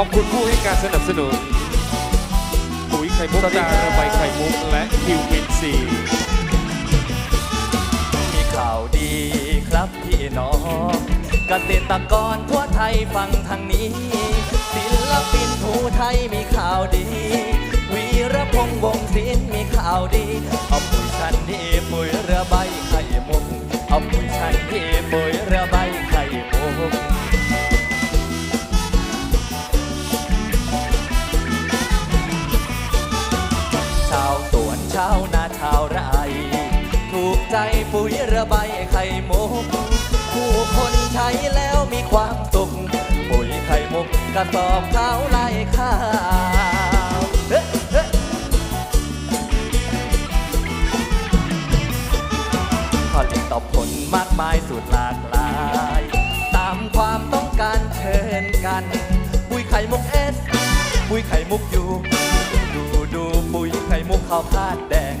อบคุณผู้ให้การสนับสนุนปุ๋ยไข่มุกตาระบายไข่มุกและคิววินซีมีข่าวดีครับพี่น้องเกษตรกรทั่วไทยฟังทางนี้ ศิลปินผู้ไทยมีข่าวดี ปุ๋ยระใบายไข่มุกผู้คนใช้แล้วมีความสุขปุ๋ยไข่มุกกระสอบขาวไล่ข้าวผลิตต่อผลมากมายสุดหลากหลาย ตามความต้องการเชิญกัน ปุ๋ยไข่มุกเอสปุ๋ยไข่มุกยูดูดูปุ๋ยไข่มุกข้าวคาดแดง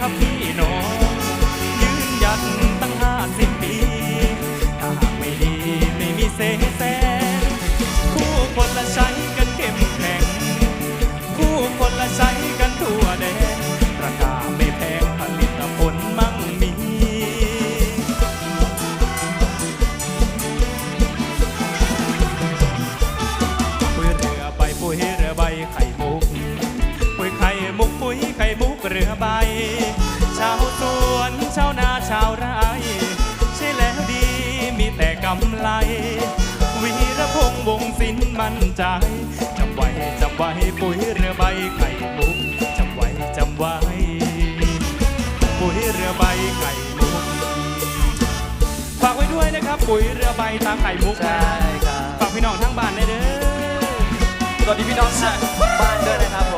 ครับพี่น้องยืนหยัดตั้งห้าสิบปี ถ้าหากไม่ดีไม่มีเสแสร้งคู่คนละใช้กันเข้มแข็ง คู่คนละใช้กันทั่วแดนราคาไม่แพงผลิตผลมั่งมีปุ๋ยเรือใบปุ๋ยเรือใบไข่มุก ปุ๋ยไข่มุกปุ๋ยไข่มุกเรือใบ มั่นใจจำไว้จำไว้ปุ๋ยเรือใบไข่มุกจำไว้จำไว้ ปุ๋ยเรือใบไข่มุกฝากไว้ด้วยนะครับ ปุ๋ยเรือใบตาไข่มุกใช่ครับฝากพี่น้องทั้งบ้านได้เด้อสวัสดีพี่น้องทางบ้านด้วยนะครับผม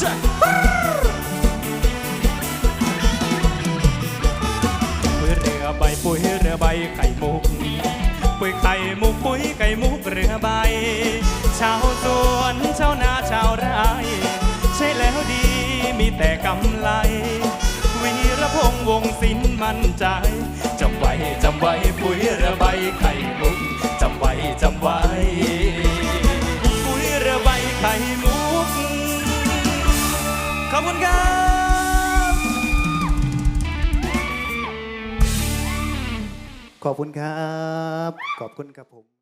ปุ๋ยเรือใบปุ๋ยเรือใบไข่มุก ปุ๋ยไข่มุกปุ๋ยไข่มุกเรือใบ ชาวสวนชาวนาชาวไร่ใช่แล้วดีมีแต่กำไร วีรพงษ์วงศิลป์มั่นใจจำไว้จำไว้ปุ๋ยเรือใบไข่มุกจำไว้จำไว้ ขอบคุณครับ ขอบคุณครับผม